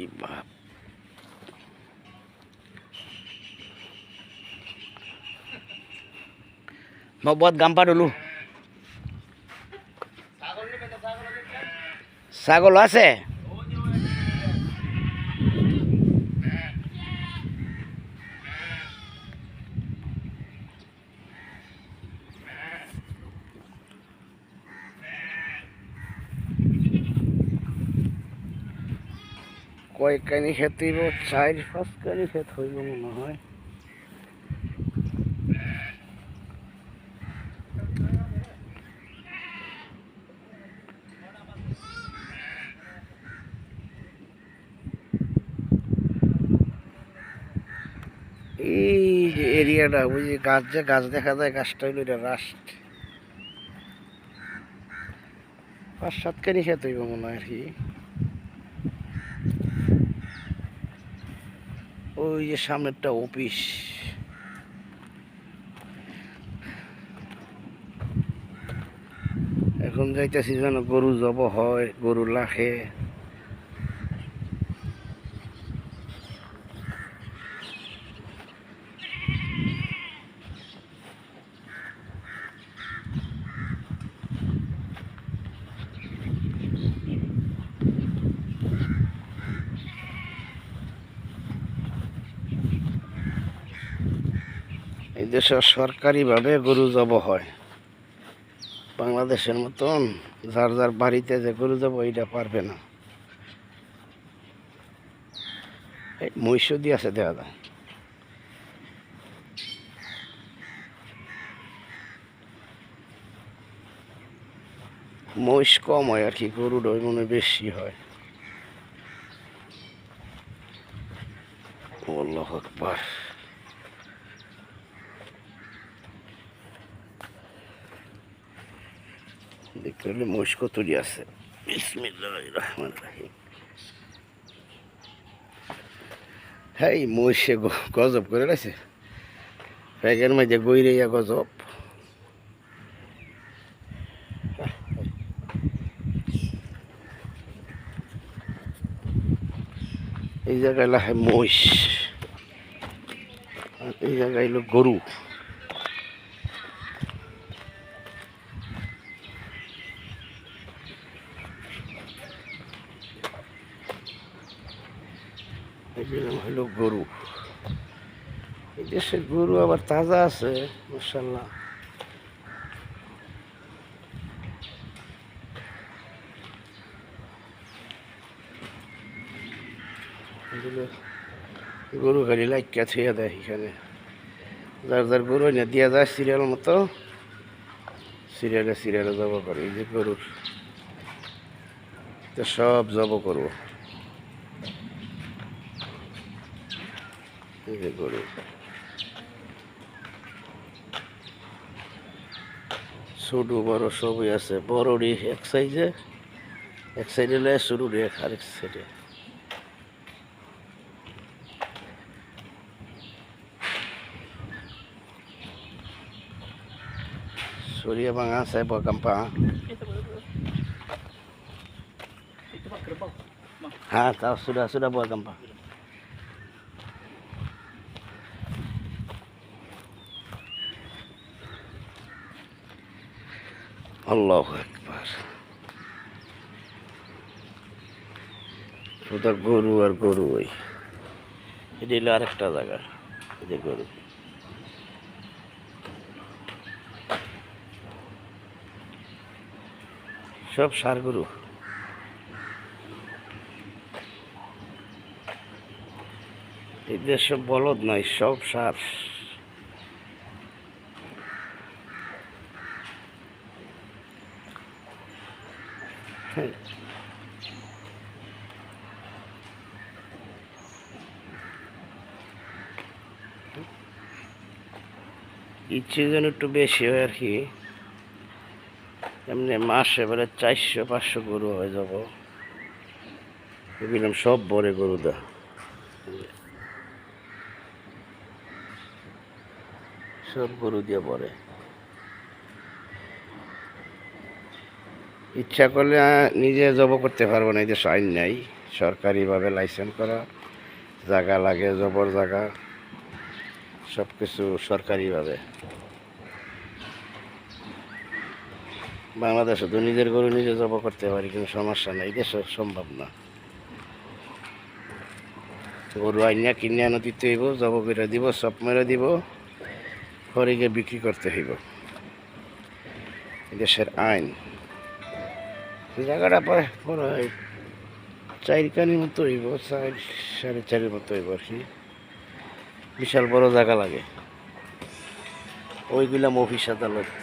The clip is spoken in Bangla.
এই বাপ মই বহুত গাম পা ধুলো ছাগল আছে কয়েকখানি ক্ষেত হইব চার পাঁচখানি ক্ষেত হইব মনে হয়। এই যে এরিয়াটা যে গাছ যে গাছ দেখা যায়, গাছটা হইল এটা রাস্ট পাঁচ সাতখানি খেতে হইব মনে হয় আর কি। ওই যে সামনেরটা অফিস। এখন যাইতেছি যেন গরু জব হয় গরু লাখে। এই দেশে সরকারিভাবে গরু জব হয়। বাংলাদেশের মতন যার যার বাড়িতে যে গরু জব এইটা পারবে না। এই মহিষ দিয়ে আছে দেখা যায়। মহিষ কম হয় আর কি গরুর ওই মনে বেশি হয়। আল্লাহ আকবার। দেখতে হলে মহিষ কতটি আছে। বিসমিল্লাহ রহমান রাহিম। হ্যাঁ মহিষে গজব করে রাখছে ব্যাগের মধ্যে গইরে ইয়া গজব। এই জায়গায় লাহে মহিষ। এই জায়গায় হলো গরু এগুলো হলো গরু। দেশের গরু আবার তাজা আছে এগুলো গরু গাড়ি লাইকা থুয়ে দেয় এখানে। যার যার গরু এনে দিয়া যায় সিরিয়াল মতো সিরিয়ালে সিরিয়ালে জব করে। এই যে গরুর তো সব জব করব। এই যে গরু ছোট বড় সবই আছে বড়ডি এক সাইজে এক সাইডে লয় সরুডি এক আরেক সাইডে Surya bang, ah, saya bawa gampang. Itu pak gerbang. Ha, tahu sudah sudah bawa gampang. Allahu Akbar. শুধু গরু আর গরু ওই। এটা হলো আরেকটা জায়গা যে গরু। সব সার গরু। এদের সব বলদ নয় সব সার। হ্যাঁ। ইচ্ছে যেন একটু বেশি হয় আর কি। এমনি মাসে এবারে চারশো, পাঁচশো গরু হয়ে যাব। এগুলো সব বড় গরু দা সব গরু দিয়ে পরে ইচ্ছা করলে নিজে জব করতে পারব না, এই যে আইন নাই। সরকারিভাবে লাইসেন্স করা, জায়গা লাগে, জবর জায়গা সব কিছু সরকারিভাবে। বাংলাদেশে তো নিজের গরু নিজে জব করতে পারি কিন্তু সমস্যা নেই দেশে সম্ভব না। গরু আইনা কিনে আনো দিতে হইব জব করে দিব, সব মেরে দিব হরিকে বিক্রি করতে হইব। দেশের আইন। জায়গাটা পরে বড় হয় চারিখানির মতো হইব, চার, সাড়ে চারের মতো হইব আর কি। বিশাল বড় জায়গা লাগে। ওইগুলাম অফিস আদালত